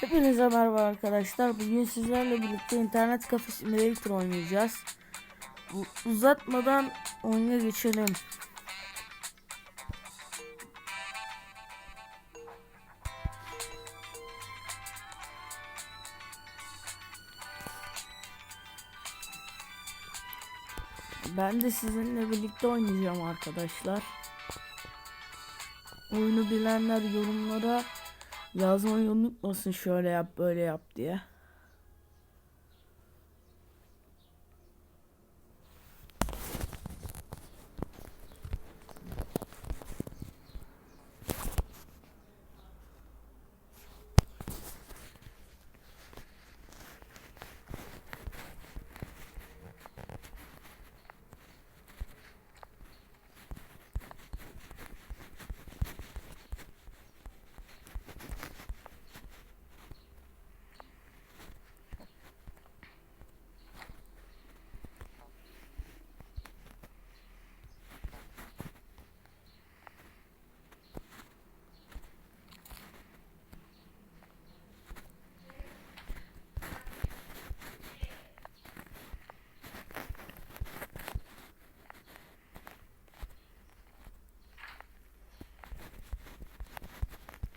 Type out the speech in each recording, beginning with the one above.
Hepinize merhaba arkadaşlar. Bugün sizlerle birlikte internet kafe simulator oynayacağız. Uzatmadan oyuna geçelim. Ben de sizinle birlikte oynayacağım arkadaşlar. Oyunu bilenler yorumlara yazmayı unutmasın şöyle yap böyle yap diye.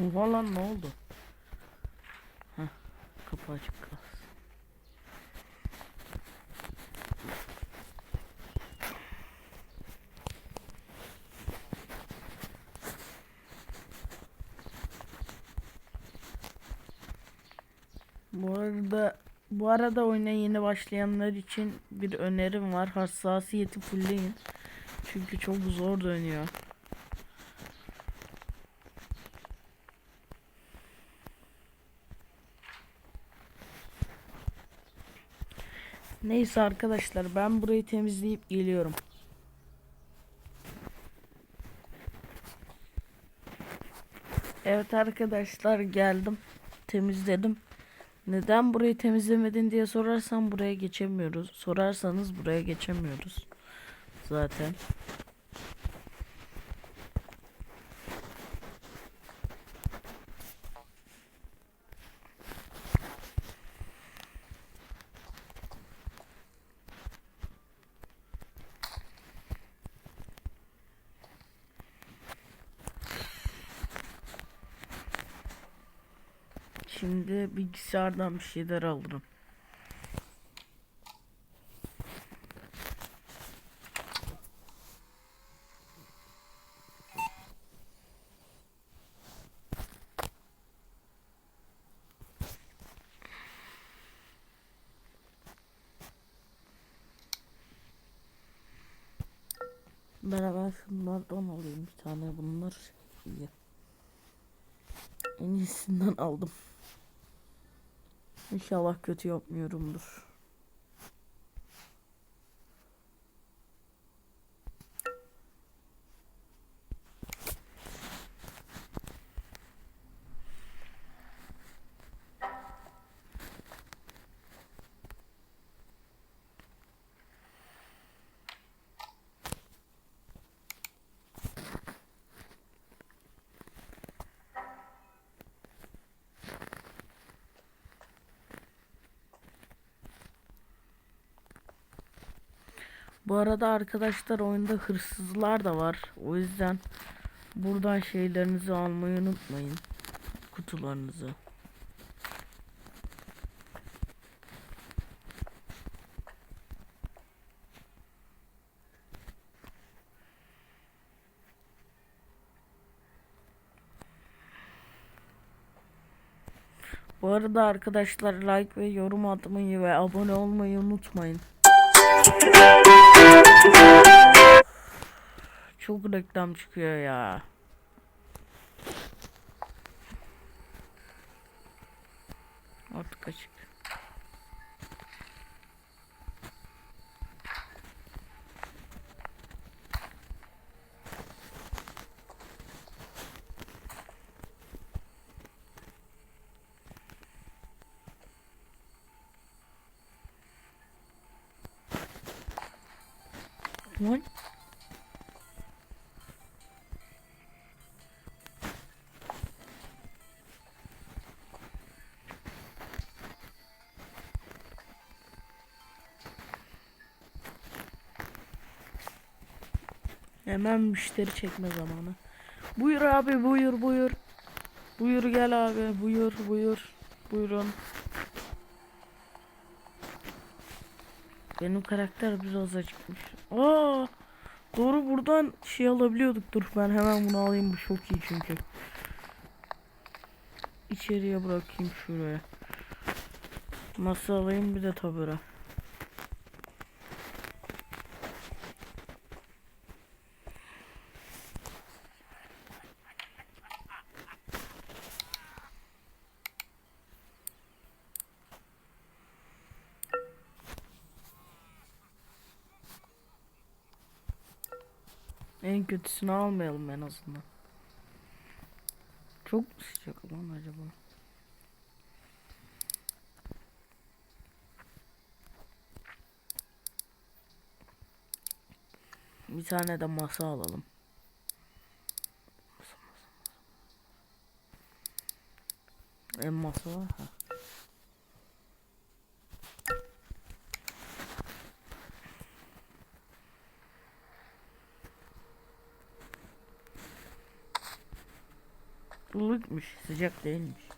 Oha lan ne oldu? Heh, kapı açık kalsın. Bu arada bu arada oyuna yeni başlayanlar için bir önerim var. Hassasiyeti fullleyin. Çünkü çok zor dönüyor. Neyse arkadaşlar ben burayı temizleyip geliyorum. Evet arkadaşlar geldim. Temizledim. Neden burayı temizlemedin diye sorarsam buraya geçemiyoruz. Sorarsanız buraya geçemiyoruz. Zaten. Şimdi bilgisayardan bir şeyler alırım. Beraber şunlardan alayım bir tane bunlar iyi. En iyisinden aldım. İnşallah kötü yapmıyorumdur. Bu arada arkadaşlar oyunda hırsızlar da var. O yüzden buradan şeylerinizi almayı unutmayın. Kutularınızı. Bu arada arkadaşlar like ve yorum atmayı ve abone olmayı unutmayın. Çok reklam çıkıyor ya. Artık açık. One. Hemen müşteri çekme zamanı. Buyur abi buyur buyur. Buyur gel abi buyur buyur. Buyurun. Benim karakter biraz acıkmış. Aa, doğru buradan şey alabiliyorduk. Dur ben hemen bunu alayım bu çok iyi çünkü. İçeriye bırakayım şuraya. Masa alayım bir de tabure. En kötüsünü almayalım en azından. Çok mu sıcak lan acaba? Bir tane de masa alalım. Masa, masa, masa. En masa var ha. Ilıkmış, sıcak değilmiş.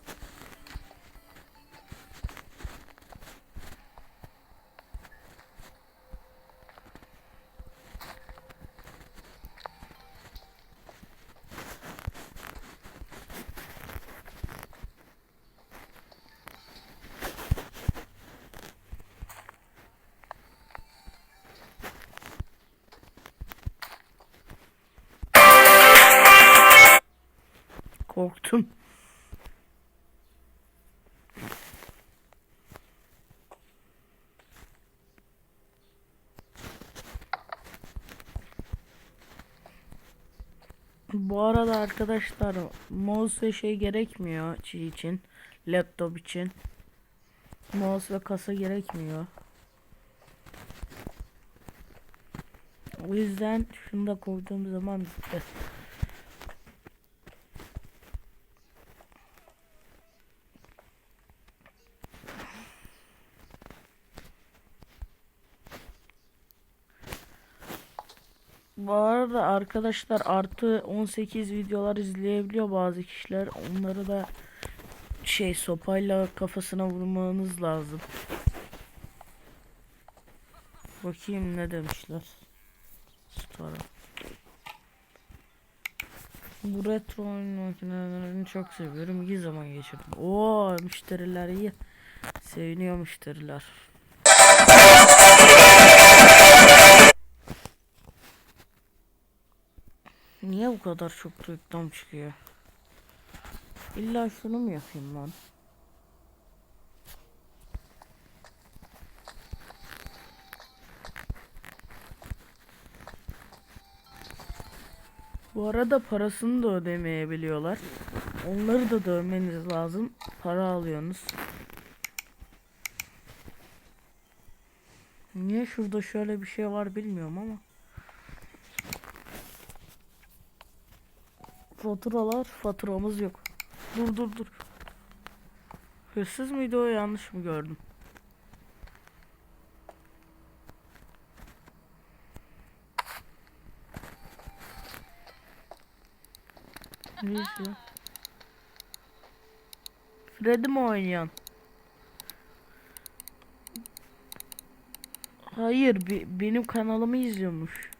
Bu arada arkadaşlar mouse ve şey gerekmiyor şey için laptop için mouse ve kasa gerekmiyor o yüzden şunu da koyduğum zaman bitti. Bu arada arkadaşlar artı 18 videolar izleyebiliyor bazı kişiler. Onları da şey sopayla kafasına vurmanız lazım. Bakayım ne demişler. Story. Bu retro oyun makinelerini çok seviyorum. İyi zaman geçirdim. Oo müşteriler iyi. Seviniyor müşteriler. Niye bu kadar çok reklam çıkıyor? İlla şunu mu yapayım lan? Bu arada parasını da ödemeyebiliyorlar. Onları da dövmeniz lazım. Para alıyorsunuz. Niye şurada şöyle bir şey var bilmiyorum ama. Faturalar, faturamız yok. Dur dur dur. Hırsız mıydı o yanlış mı gördüm? Ne izliyor? Freddy mi oynayan? Hayır, be- benim kanalımı izliyormuş.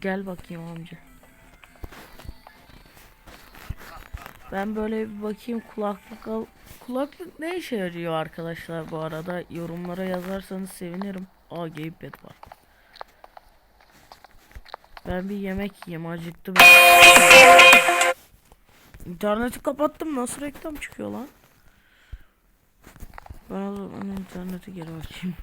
Gel bakayım amca. Ben böyle bir bakayım kulaklık al. Kulaklık ne işe yarıyor arkadaşlar bu arada? Yorumlara yazarsanız sevinirim. Aa gamepad var. Ben bir yemek yiyeyim acıktım. İnterneti kapattım nasıl reklam çıkıyor lan? Ben o zaman interneti geri açayım.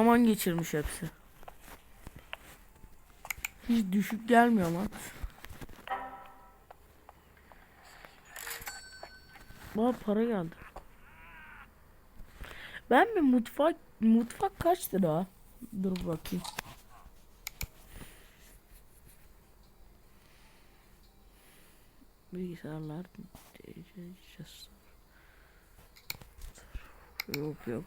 Zaman geçirmiş hepsi. Hiç düşük gelmiyor lan. Bana para geldi. Ben bir mutfak mutfak kaç lira? Dur bakayım. Bilgisayarlar Yok yok.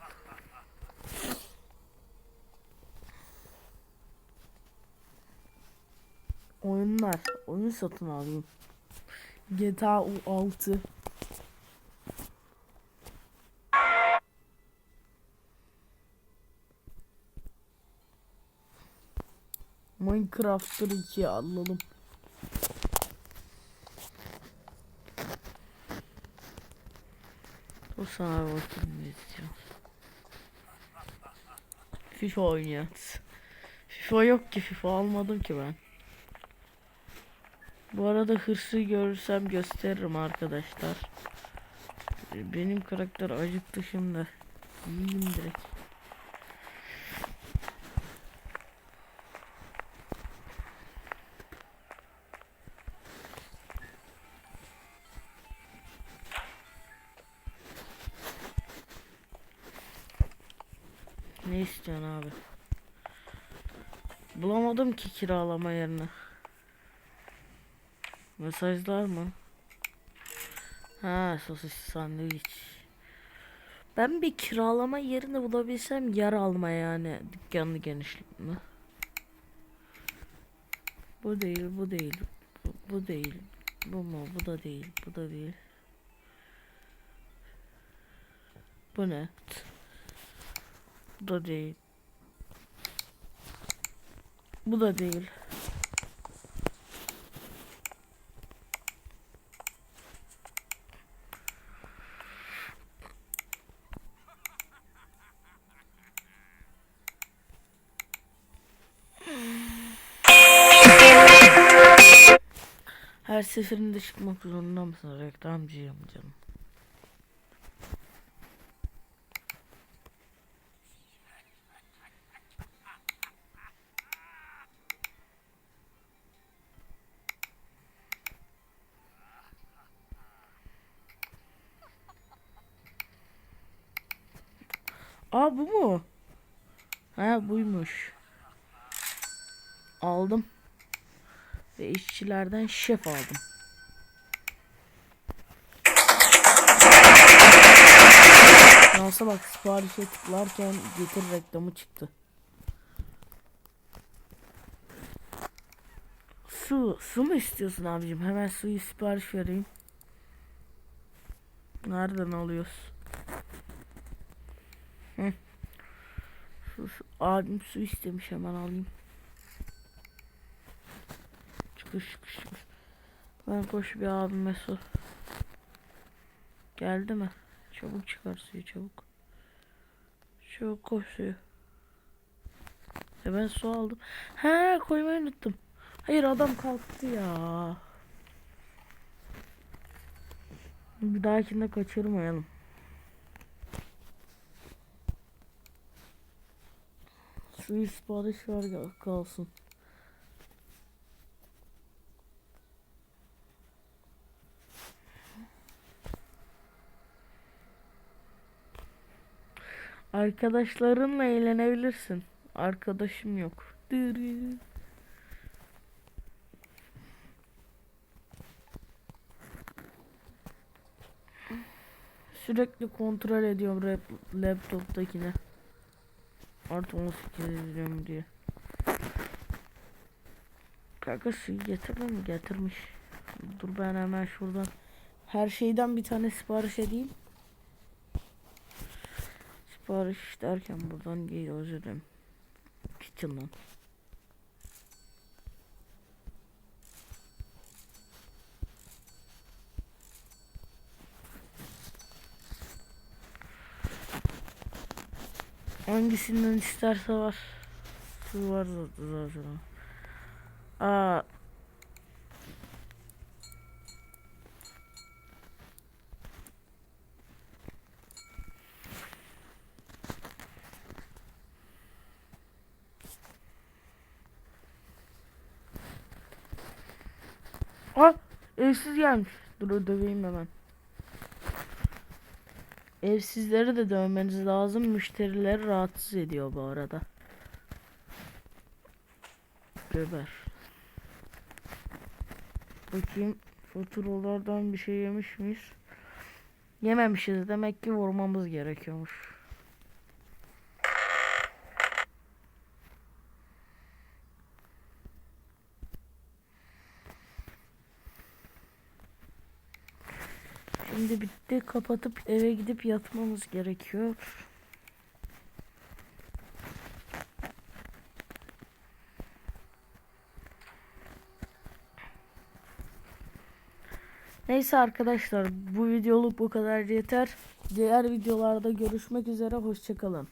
Oyunlar. Oyun satın alayım. GTA 6. Minecraft'ır 2 alalım. O sana bakayım diyeceğim. FIFA oynuyoruz. FIFA yok ki FIFA almadım ki ben. Bu arada hırsı görürsem gösteririm arkadaşlar. Benim karakter acıktı şimdi. Yiyeyim direkt. Ne istiyorsun abi? Bulamadım ki kiralama yerini. Mesajlar mı? Ha sosis sandviç. Ben bir kiralama yerini bulabilsem yer alma yani dükkanlı genişlik mi? Bu değil, bu değil, bu, bu değil. Bu mu? Bu da değil, bu da değil. Bu ne? Bu da değil. Bu da değil. Her seferinde çıkmak zorunda mısın reklamcıyım canım. Aa bu mu? Ha buymuş. Aldım. Ve işçilerden şef aldım. Şansa bak siparişe tıklarken getir reklamı çıktı. Su, su mu istiyorsun abicim? Hemen suyu sipariş vereyim. Nereden alıyoruz? Hı. Su, su. Abim su istemiş hemen alayım. Çıkış çıkış çıkış. Ben koş bir abime su. Geldi mi? Çabuk çıkar suyu çabuk. Çabuk koş suyu. E ben su aldım. He koymayı unuttum. Hayır adam kalktı ya. Bir dahakinde kaçırmayalım. Suyu sipariş ver kalsın. Arkadaşlarınla eğlenebilirsin. Arkadaşım yok. Dırı. Sürekli kontrol ediyorum rap, laptop'takine. Artı 18 izliyorum diye. Kanka suyu getirdin mi? Getirmiş. Dur ben hemen şuradan her şeyden bir tane sipariş edeyim. Sipariş derken buradan değil özür dilerim. Kitchen'dan. Hangisinden isterse var. Su var zaten. Aa. Aa, evsiz gelmiş. Dur döveyim hemen. Evsizleri de dövmeniz lazım. Müşterileri rahatsız ediyor bu arada. Göber. Bakayım faturalardan bir şey yemiş miyiz? Yememişiz. Demek ki vurmamız gerekiyormuş. Şimdi bitti. Kapatıp eve gidip yatmamız gerekiyor. Neyse arkadaşlar bu videoluk bu kadar yeter. Diğer videolarda görüşmek üzere hoşçakalın.